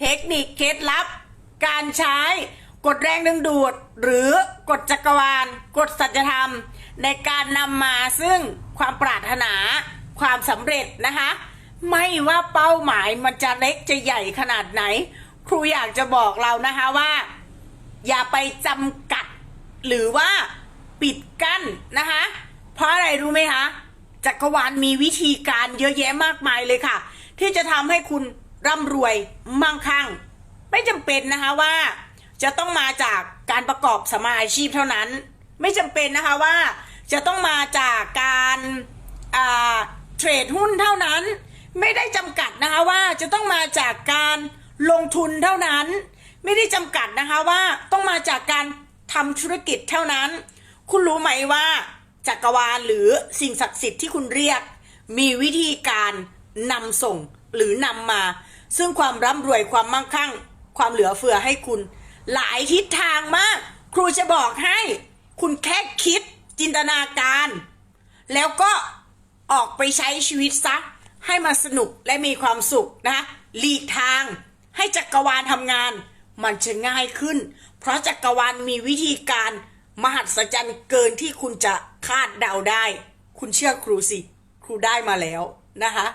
เทคนิคเคล็ดลับ การใช้กฎแรงดึงดูด หรือกฎจักรวาลกฎสัจธรรม ในการนำมาซึ่งความปรารถนา ความสำเร็จนะคะ ไม่ว่าเป้าหมายมันจะเล็กจะใหญ่ขนาดไหน ครูอยากจะบอกเรานะคะว่า อย่าไปจำกัด หรือว่าปิดกั้นนะคะ เพราะอะไรรู้ไหมคะจักรวาลมีวิธีการเยอะแยะมากมายเลยค่ะ ที่จะทำให้คุณ ร่ำรวยมั่งคั่ง ไม่จำเป็นนะคะว่าจะต้องมาจากการประกอบสมาอาชีพเท่านั้น ไม่จำเป็นนะคะว่าจะต้องมาจากการเทรดหุ้นเท่านั้น ไม่ได้จำกัดนะคะว่าจะต้องมาจากการลงทุนเท่านั้น ไม่ได้จำกัดนะคะว่าต้องมาจากการทำธุรกิจเท่านั้น คุณรู้ไหมว่าจักรวาลหรือสิ่งศักดิ์สิทธิ์ที่คุณเรียก มีวิธีการนำส่งหรือนำมา ซึ่งความร่ำรวยความมั่งคั่ง ความเหลือเฟือให้คุณ หลายทิศทางมาก ครูจะบอกให้ คุณแค่คิดจินตนาการ แล้วก็ออกไปใช้ชีวิตซะ ให้มันสนุกและมีความสุขนะหลีกทาง ให้จักรวาลทำงาน มันจะง่ายขึ้น เพราะจักรวาลมีวิธีการมหัศจรรย์เกินที่คุณจะคาดเดาได้ คุณเชื่อครูสิ ครูได้มาแล้วนะคะ